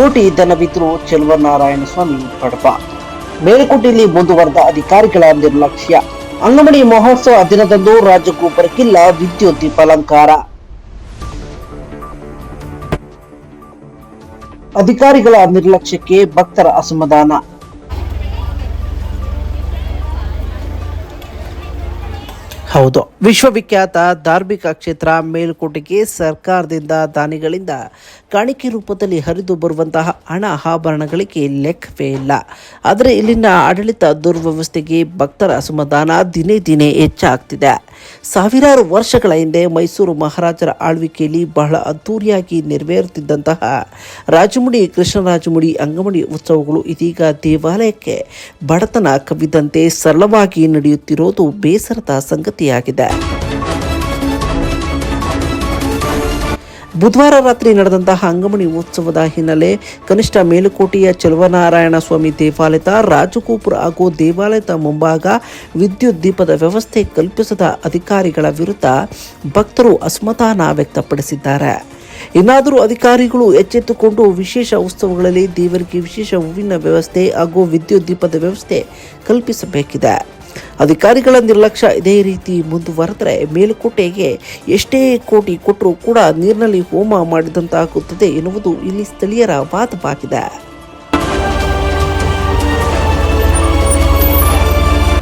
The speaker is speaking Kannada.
ಕೋಟಿ ದನವಿದ್ರು ಚೆಲುವನಾರಾಯಣ ಸ್ವಾಮಿ ಕಡಪ ಮೇಲುಕೋಟೆಯಲ್ಲಿ ಮುಂದುವರೆದ ಅಧಿಕಾರಿಗಳ ನಿರ್ಲಕ್ಷ್ಯ. ಅಂಗಮಣಿ ಮಹೋತ್ಸವ ದಿನದಂದು ರಾಜಗೋಪುರಕ್ಕಿಲ್ಲ ವಿದ್ಯುತ್ ದೀಪಾಲಂಕಾರ. ಅಧಿಕಾರಿಗಳ ನಿರ್ಲಕ್ಷ್ಯಕ್ಕೆ ಭಕ್ತರ ಅಸಮಾಧಾನ. ಹೌದು. ವಿಶ್ವವಿಖ್ಯಾತ ಧಾರ್ಮಿಕ ಕ್ಷೇತ್ರ ಮೇಲುಕೋಟೆಗೆ ಸರ್ಕಾರದಿಂದ ದಾನಿಗಳಿಂದ ಕಾಣಿಕೆ ರೂಪದಲ್ಲಿ ಹರಿದು ಬರುವಂತಹ ಹಣ ಆಭರಣಗಳಿಗೆ ಲೆಕ್ಕವೇ ಇಲ್ಲ. ಆದರೆ ಇಲ್ಲಿನ ಆಡಳಿತ ದುರ್ವ್ಯವಸ್ಥೆಗೆ ಭಕ್ತರ ಅಸಮಾಧಾನ ದಿನೇ ದಿನೇ ಹೆಚ್ಚಾಗ್ತಿದೆ. ಸಾವಿರಾರು ವರ್ಷಗಳ ಹಿಂದೆ ಮೈಸೂರು ಮಹಾರಾಜರ ಆಳ್ವಿಕೆಯಲ್ಲಿ ಬಹಳ ಅದ್ದೂರಿಯಾಗಿ ನೆರವೇರುತ್ತಿದ್ದಂತಹ ರಾಜಮುಡಿ, ಕೃಷ್ಣರಾಜಮುಡಿ ಅಂಗಮಡಿ ಉತ್ಸವಗಳು ಇದೀಗ ದೇವಾಲಯಕ್ಕೆ ಬಡತನ ಕವಿದಂತೆ ಸರಳವಾಗಿ ನಡೆಯುತ್ತಿರೋದು ಬೇಸರದ ಸಂಗತಿಯಾಗಿದೆ. ಬುಧವಾರ ರಾತ್ರಿ ನಡೆದಂತಹ ಅಂಗಮಣಿ ಉತ್ಸವದ ಹಿನ್ನೆಲೆ ಕನಿಷ್ಠ ಮೇಲುಕೋಟೆಯ ಚೆಲುವನಾರಾಯಣ ಸ್ವಾಮಿ ದೇವಾಲಯದ ರಾಜಗೋಪುರ ಹಾಗೂ ದೇವಾಲಯದ ಮುಂಭಾಗ ವಿದ್ಯುತ್ ದೀಪದ ವ್ಯವಸ್ಥೆ ಕಲ್ಪಿಸದ ಅಧಿಕಾರಿಗಳ ವಿರುದ್ಧ ಭಕ್ತರು ಅಸಮಾಧಾನ ವ್ಯಕ್ತಪಡಿಸಿದ್ದಾರೆ. ಇನ್ನಾದರೂ ಅಧಿಕಾರಿಗಳು ಎಚ್ಚೆತ್ತುಕೊಂಡು ವಿಶೇಷ ಉತ್ಸವಗಳಲ್ಲಿ ದೇವರಿಗೆ ವಿಶೇಷ ಹೂವಿನ ವ್ಯವಸ್ಥೆ ಹಾಗೂ ವಿದ್ಯುತ್ ದೀಪದ ವ್ಯವಸ್ಥೆ ಕಲ್ಪಿಸಬೇಕಿದೆ. ಅಧಿಕಾರಿಗಳ ನಿರ್ಲಕ್ಷ್ಯ ಇದೇ ರೀತಿ ಮುಂದುವರೆದ್ರೆ ಮೇಲುಕೋಟೆಗೆ ಎಷ್ಟೇ ಕೋಟಿ ಕೊಟ್ಟರೂ ಕೂಡ ನೀರಿನಲ್ಲಿ ಹೋಮ ಮಾಡಿದಂತಾಗುತ್ತದೆ ಎನ್ನುವುದು ಇಲ್ಲಿ ಸ್ಥಳೀಯರ ವಾದವಾಗಿದೆ